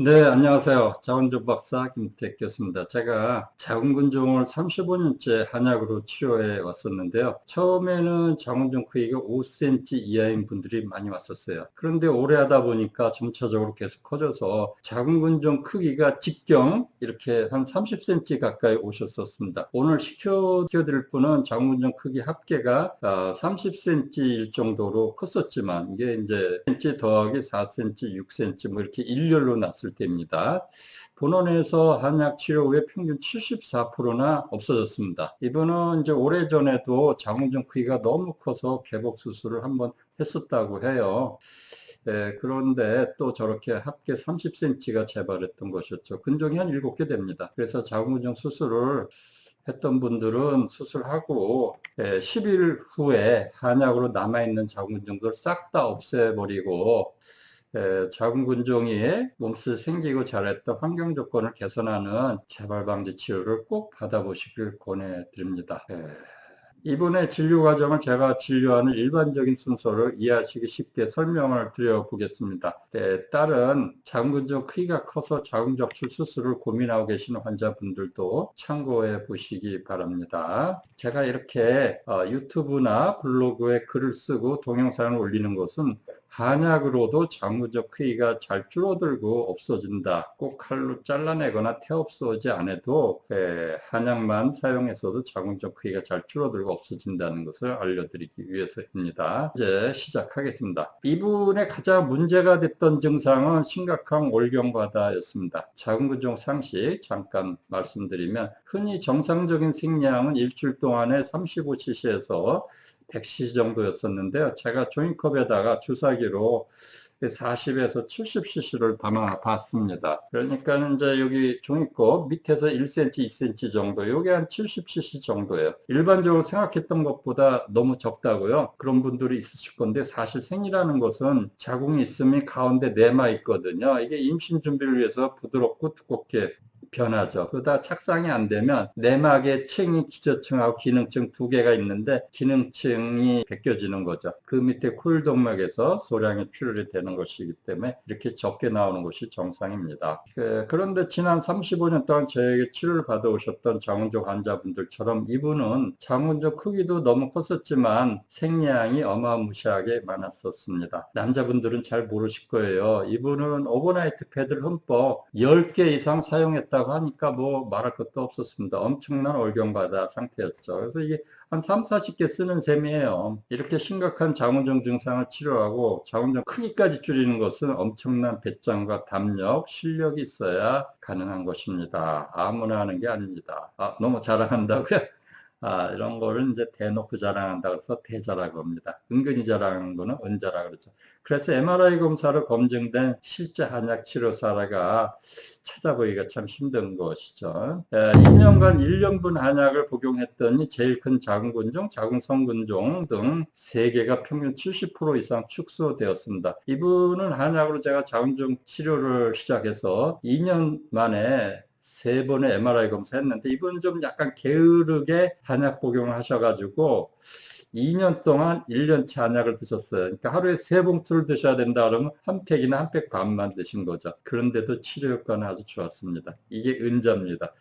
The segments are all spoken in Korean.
네, 안녕하세요. 자원조 박사 김택 교수입니다. 제가 자궁근종을 35년째 한약으로 치료해 왔었는데요. 처음에는 자궁근종 크기가 5cm 이하인 분들이 많이 왔었어요. 그런데 오래 하다 보니까 점차적으로 계속 커져서 자궁근종 크기가 직경 이렇게 한 30cm 가까이 오셨었습니다. 오늘 시켜드릴 분은 자궁근종 크기 합계가 30cm일 정도로 컸었지만 이게 이제 1cm 더하기 4cm, 6cm 뭐 이렇게 일렬로 났을 때입니다. 본원에서 한약 치료 후에 평균 74%나 없어졌습니다. 이분은 이제 오래전에도 자궁종 크기가 너무 커서 개복 수술을 한번 했었다고 해요. 예, 그런데 또 저렇게 합계 30cm가 재발했던 것이었죠. 근종이 한 7개 됩니다. 그래서 자궁근종 수술을 했던 분들은 수술하고 10일 후에 한약으로 남아있는 자궁근종들 싹 다 없애버리고 자궁 근종이 몸속에 생기고 자랐던 환경 조건을 개선하는 재발 방지 치료를 꼭 받아보시길 권해드립니다. 이분의 진료 과정을 제가 진료하는 일반적인 순서를 이해하시기 쉽게 설명을 드려보겠습니다. 네, 딸은 자궁근종 크기가 커서 자궁적출 수술을 고민하고 계시는 환자분들도 참고해 보시기 바랍니다. 제가 이렇게 어, 유튜브나 블로그에 글을 쓰고 동영상을 올리는 것은 한약으로도 장무적 크기가 잘 줄어들고 없어진다. 꼭 칼로 잘라내거나 태없어지 않아도 예, 한약만 사용해서도 자궁적 크기가 잘 줄어들고 없어진다는 것을 알려드리기 위해서입니다. 이제 시작하겠습니다. 이분의 가장 문제가 됐던 증상은 심각한 올경과다였습니다. 자궁근종 상식 잠깐 말씀드리면 흔히 정상적인 생리량은 일주일 동안에 35cc에서 100cc 정도였었는데요. 제가 종이컵에다가 주사기로 40에서 70cc를 담아 봤습니다. 그러니까 이제 여기 종이컵 밑에서 1cm, 2cm 정도, 요게 한 70cc 정도예요. 일반적으로 생각했던 것보다 너무 적다고요. 그런 분들이 있으실 건데 사실 생이라는 것은 자궁이 있으면 가운데 내마 있거든요. 이게 임신 준비를 위해서 부드럽고 두껍게 변하죠. 그러다 착상이 안 되면 내막에 층이 기저층하고 기능층 두 개가 있는데 기능층이 벗겨지는 거죠. 그 밑에 코일동맥에서 소량이 출혈이 되는 것이기 때문에 이렇게 적게 나오는 것이 정상입니다. 그, 런데 지난 35년 동안 저에게 치료를 받아오셨던 장운종 환자분들처럼 이분은 장운종 크기도 너무 컸었지만 생리량이 어마무시하게 많았었습니다. 남자분들은 잘 모르실 거예요. 이분은 오버나이트 패드를 흠뻑 10개 이상 사용했다 있다고 하니까 뭐 말할 것도 없었습니다. 엄청난 올경바다 상태였죠. 그래서 이게 한 3, 40개 쓰는 셈이에요. 이렇게 심각한 자궁종 증상을 치료하고 자궁종 크기까지 줄이는 것은 엄청난 배짱과 담력, 실력이 있어야 가능한 것입니다. 아무나 하는 게 아닙니다. 아, 너무 자랑한다고요? 아, 이런 거를 이제 대놓고 자랑한다 그래서 대자라고 합니다. 은근히 자랑하는 거는 은자라 그러죠. 그래서 MRI 검사로 검증된 실제 한약 치료 사례가 찾아보기가 참 힘든 것이죠. 2년간 1년분 한약을 복용했더니 제일 큰 자궁근종, 자궁성근종 등 3개가 평균 70% 이상 축소되었습니다. 이분은 한약으로 제가 자궁종 치료를 시작해서 2년 만에 세 번의 MRI 검사했는데 이분 좀 약간 게으르게 한약 복용을 하셔가지고 2년 동안 1년치 한약을 드셨어요. 그러니까 하루에 세 봉투를 드셔야 된다 그러면 한 팩이나 한 팩 반만 드신 거죠. 그런데도 치료 효과는 아주 좋았습니다. 이게 은자입니다.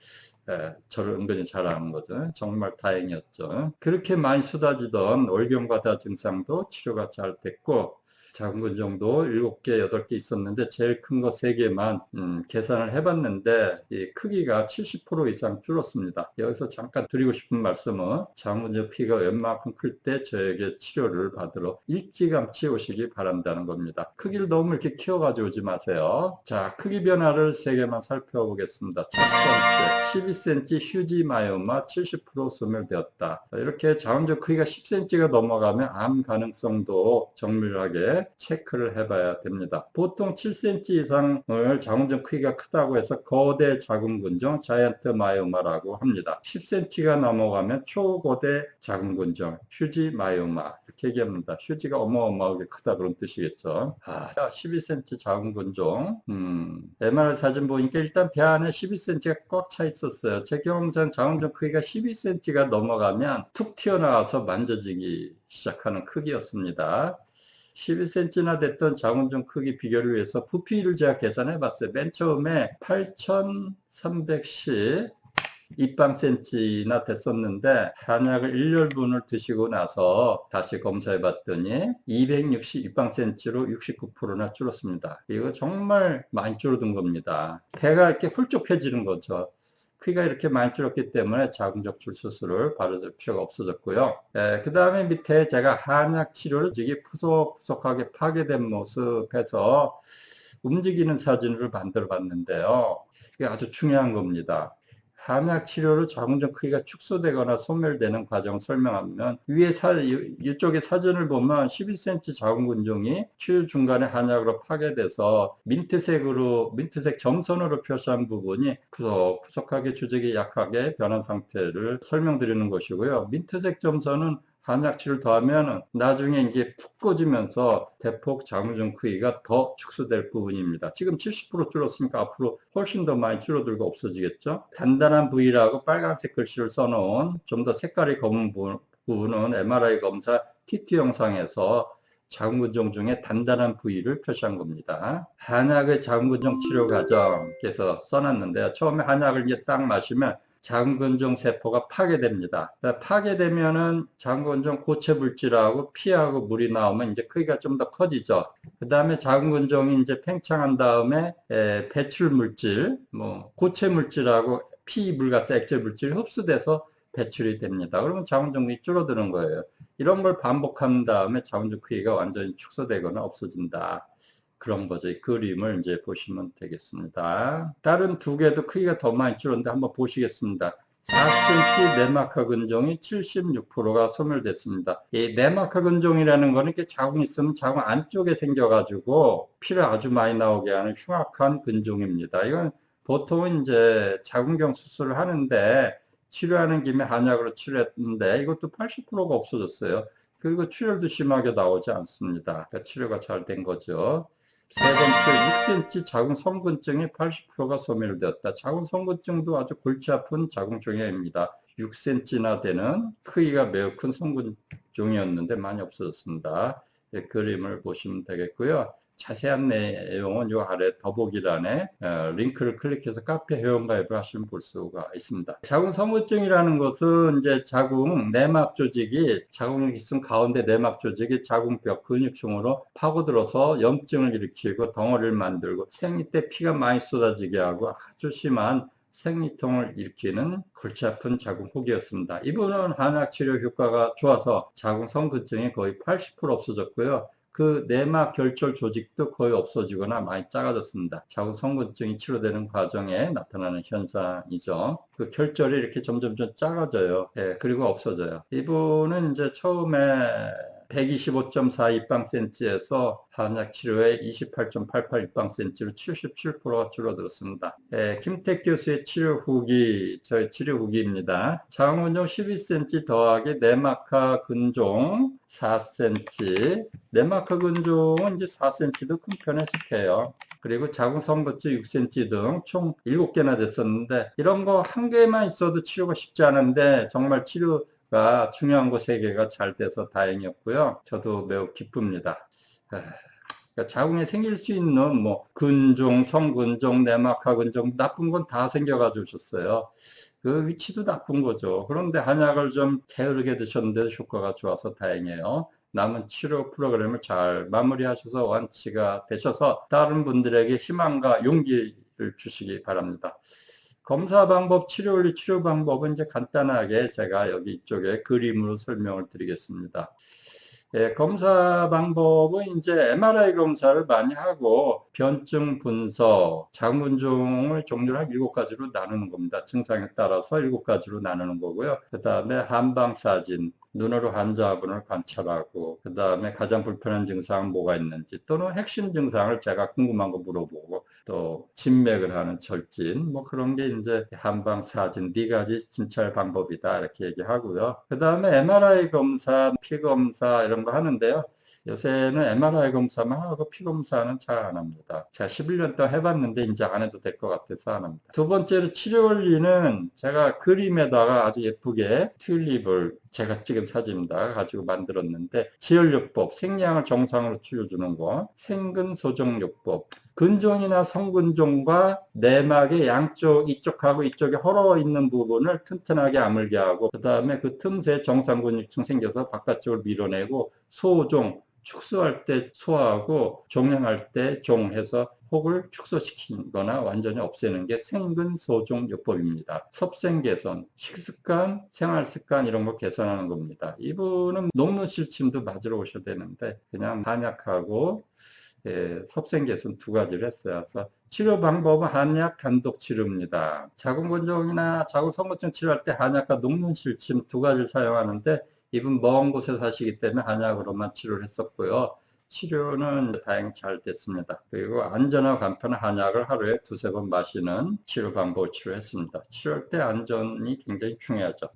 예, 저를 은근히 잘하는 거죠. 정말 다행이었죠. 그렇게 많이 쏟아지던 월경과다 증상도 치료가 잘 됐고 작은 건 정도 7개, 8개 있었는데 제일 큰 거 3개만 음, 계산을 해봤는데 이 크기가 70% 이상 줄었습니다. 여기서 잠깐 드리고 싶은 말씀은 장문적 피가 웬만큼 클 때 저에게 치료를 받으러 일찌감치 오시기 바란다는 겁니다. 크기를 너무 이렇게 키워가지고 오지 마세요. 자, 크기 변화를 3개만 살펴보겠습니다. 첫 번째, 12cm 휴지 마요마 70% 소멸되었다. 이렇게 자원적 크기가 10cm가 넘어가면 암 가능성도 정밀하게 체크를 해봐야 됩니다. 보통 7cm 이상을 자궁종 크기가 크다고 해서 거대 자궁근종 자이언트 마이오마라고 합니다. 10cm가 넘어가면 초고대 자궁근종 휴지 마이오마 이렇게 얘기합니다. 휴지가 어마어마하게 크다 그런 뜻이겠죠. 아, 12cm 자궁근종 음, MRI 사진 보니까 일단 배 안에 12cm가 꽉 차 있었어요. 제 경험상 자궁종 크기가 12cm가 넘어가면 툭 튀어나와서 만져지기 시작하는 크기였습니다. 12cm나 됐던 자궁종 크기 비교를 위해서 부피를 제가 계산해 봤어요. 맨 처음에 8310 입방센치나 됐었는데 한약을 1년분을 드시고 나서 다시 검사해 봤더니 260 입방센치로 69%나 줄었습니다. 이거 정말 많이 줄어든 겁니다. 배가 이렇게 훌쩍해지는 거죠. 크기가 이렇게 많이 줄었기 때문에 자궁적출 수술을 받을 필요가 없어졌고요. 그 다음에 밑에 제가 한약 치료를 이게 푸석푸석하게 파괴된 모습에서 움직이는 사진을 만들어 봤는데요. 이게 아주 중요한 겁니다. 한약 치료로 자궁적 크기가 축소되거나 소멸되는 과정을 설명하면 위에 사, 이쪽에 사진을 보면 12cm 자궁근종이 치료 중간에 한약으로 파괴돼서 민트색으로 민트색 점선으로 표시한 부분이 푸석푸석하게 주적이 약하게 변한 상태를 설명드리는 것이고요. 민트색 점선은 한약치를 더하면 나중에 이제 푹 꺼지면서 대폭 자궁종 크기가 더 축소될 부분입니다. 지금 70% 줄었으니까 앞으로 훨씬 더 많이 줄어들고 없어지겠죠. 단단한 부위라고 빨간색 글씨를 써놓은 좀 더 색깔이 검은 부분은 MRI 검사 TT 영상에서 자궁근종 중에 단단한 부위를 표시한 겁니다. 한약의 자궁근종 치료 과정께서 써놨는데요. 처음에 한약을 이제 딱 마시면 자궁근종 세포가 파괴됩니다. 파괴되면은 자궁근종 고체 물질하고 피하고 물이 나오면 이제 크기가 좀 더 커지죠. 그 다음에 자궁근종이 이제 팽창한 다음에 배출 물질, 뭐 고체 물질하고 피물 같은 액체 물질이 흡수돼서 배출이 됩니다. 그러면 자궁종이 줄어드는 거예요. 이런 걸 반복한 다음에 자궁종 크기가 완전히 축소되거나 없어진다. 그런 거죠. 이 그림을 이제 보시면 되겠습니다. 다른 두 개도 크기가 더 많이 줄었는데 한번 보시겠습니다. 4cm 내막하 근종이 76%가 소멸됐습니다. 이 내막하 근종이라는 거는 이렇게 자궁 있으면 자궁 안쪽에 생겨가지고 피를 아주 많이 나오게 하는 흉악한 근종입니다. 이건 보통은 이제 자궁경 수술을 하는데 치료하는 김에 한약으로 치료했는데 이것도 80%가 없어졌어요. 그리고 출혈도 심하게 나오지 않습니다. 그러니까 치료가 잘 된 거죠. 세 번째, 6cm 자궁 성근증이 80%가 소멸되었다. 자궁 성근증도 아주 골치 아픈 자궁 종양입니다. 6cm나 되는 크기가 매우 큰 성근종이었는데 많이 없어졌습니다. 예, 그림을 보시면 되겠고요. 자세한 내용은 요 아래 더보기란에 어, 링크를 클릭해서 카페 회원가입을 하시면 볼 수가 있습니다. 자궁 성우증이라는 것은 이제 자궁 내막 조직이 자궁이 있으면 가운데 내막 조직이 자궁벽 근육층으로 파고들어서 염증을 일으키고 덩어리를 만들고 생리 때 피가 많이 쏟아지게 하고 아주 심한 생리통을 일으키는 골치 아픈 자궁 혹이었습니다. 이분은 한약 치료 효과가 좋아서 자궁 성근증이 거의 80% 없어졌고요. 그 내막 결절 조직도 거의 없어지거나 많이 작아졌습니다. 자궁 성근증이 치료되는 과정에 나타나는 현상이죠. 그 결절이 이렇게 점점 점 작아져요. 예, 그리고 없어져요. 이분은 이제 처음에 125.4 입방센치에서 한약 치료에 28.88 입방센치로 77%가 줄어들었습니다. 예, 김택 교수의 치료 후기, 저의 치료 후기입니다. 자궁근종 12cm 더하기 내막하 근종 4cm, 내막하 근종은 이제 4cm도 큰 편에 속해요. 그리고 자궁 성거치 6cm 등 총 7개나 됐었는데 이런 거 한 개만 있어도 치료가 쉽지 않은데 정말 치료 가 중요한 거 세 개가 잘 돼서 다행이었고요. 저도 매우 기쁩니다. 그러니까 자궁에 생길 수 있는 뭐 근종, 성근종, 내막하 근종 나쁜 건 다 생겨가지고 오셨어요. 그 위치도 나쁜 거죠. 그런데 한약을 좀 게으르게 드셨는데 효과가 좋아서 다행이에요. 남은 치료 프로그램을 잘 마무리하셔서 완치가 되셔서 다른 분들에게 희망과 용기를 주시기 바랍니다. 검사 방법, 치료 원리, 치료 방법은 이제 간단하게 제가 여기 이쪽에 그림으로 설명을 드리겠습니다. 예, 검사 방법은 이제 MRI 검사를 많이 하고 변증 분석, 장문종을 종류를 한 일곱 가지로 나누는 겁니다. 증상에 따라서 일곱 가지로 나누는 거고요. 그 다음에 한방 사진, 눈으로 환자분을 관찰하고 그 다음에 가장 불편한 증상은 뭐가 있는지 또는 핵심 증상을 제가 궁금한 거 물어보고 또 진맥을 하는 절진 뭐 그런 게 이제 한방 사진 네 가지 진찰 방법이다 이렇게 얘기하고요. 그 다음에 MRI 검사, 피 검사 이런 거 하는데요. 요새는 MRI 검사만 하고 피 검사는 잘 안 합니다. 제가 11년 동안 해봤는데 이제 안 해도 될 것 같아서 안 합니다. 두 번째로 치료 원리는 제가 그림에다가 아주 예쁘게 튤립을 제가 찍은 사진입니다. 가지고 만들었는데 지혈요법, 생리양을 정상으로 치료주는 거, 생근소정요법, 근종이나 성근종과 내막의 양쪽 이쪽하고 이쪽에 헐어 있는 부분을 튼튼하게 아물게 하고 그 다음에 그 틈새 정상근육층 생겨서 바깥쪽을 밀어내고 소종, 축소할 때 소화하고 종양할 때 종해서 혹을 축소시키거나 완전히 없애는 게 생근소종요법입니다. 섭생 개선, 식습관, 생활습관 이런 거 개선하는 겁니다. 이분은 녹노실침도 맞으러 오셔야 되는데 그냥 한약하고 예, 섭생 개선 두 가지를 했어요. 그래서 치료 방법은 한약 단독 치료입니다. 자궁건조이나 자궁성건증 치료할 때 한약과 녹눈실침 두 가지를 사용하는데 이분 먼 곳에 사시기 때문에 한약으로만 치료를 했었고요. 치료는 다행히 잘 됐습니다. 그리고 안전하고 간편한 한약을 하루에 두세 번 마시는 치료 방법을 치료했습니다. 치료할 때 안전이 굉장히 중요하죠.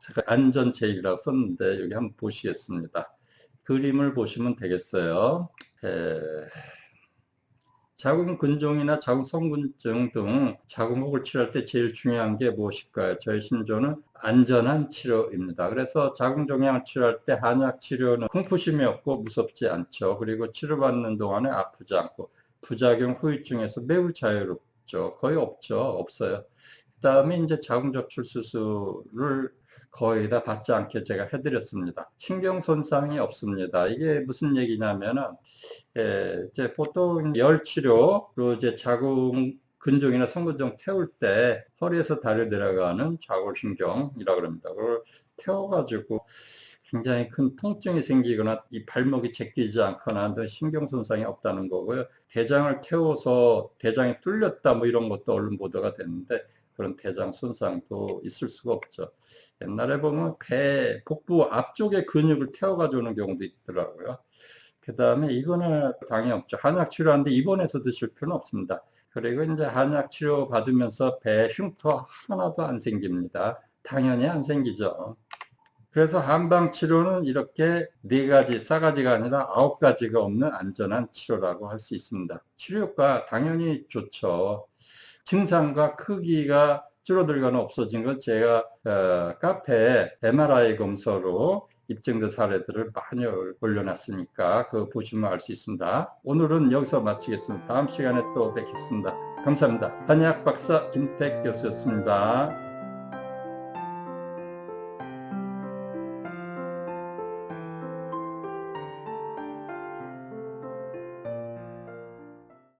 제가 안전 제일이라고 썼는데 여기 한번 보시겠습니다. 그림을 보시면 되겠어요. 에... 자궁 근종이나 자궁 성근증 등 자궁목을 치료할 때 제일 중요한 게 무엇일까요? 저희 신조는 안전한 치료입니다. 그래서 자궁 종양을 치료할 때 한약 치료는 공포심이 없고 무섭지 않죠. 그리고 치료받는 동안에 아프지 않고 부작용 후유증에서 매우 자유롭죠. 거의 없죠. 없어요. 그 다음에 이제 자궁 적출 수술을 거의 다 받지 않게 제가 해드렸습니다. 신경 손상이 없습니다. 이게 무슨 얘기냐면은 예, 이제 보통 열 치료로 이제 자궁 근종이나 성근종 태울 때 허리에서 다리 내려가는 좌골신경이라고 그럽니다. 그걸 태워가지고 굉장히 큰 통증이 생기거나 이 발목이 제끼지 않거나 하는 신경 손상이 없다는 거고요. 대장을 태워서 대장이 뚫렸다 뭐 이런 것도 언론 보도가 됐는데 그런 대장 손상도 있을 수가 없죠. 옛날에 보면 배, 복부 앞쪽에 근육을 태워가지고 오는 경우도 있더라고요. 그 다음에 이거는 당연히 없죠. 한약 치료하는데 입원해서 드실 필요는 없습니다. 그리고 이제 한약 치료 받으면서 배 흉터 하나도 안 생깁니다. 당연히 안 생기죠. 그래서 한방 치료는 이렇게 네 가지, 싸가지가 아니라 아홉 가지가 없는 안전한 치료라고 할 수 있습니다. 치료 효과 당연히 좋죠. 증상과 크기가 줄어들거나 없어진 건 제가 어, 카페에 MRI 검사로 입증된 사례들을 많이 올려놨으니까 그거 보시면 알 수 있습니다. 오늘은 여기서 마치겠습니다. 다음 시간에 또 뵙겠습니다. 감사합니다. 한의학 박사 김택 교수였습니다.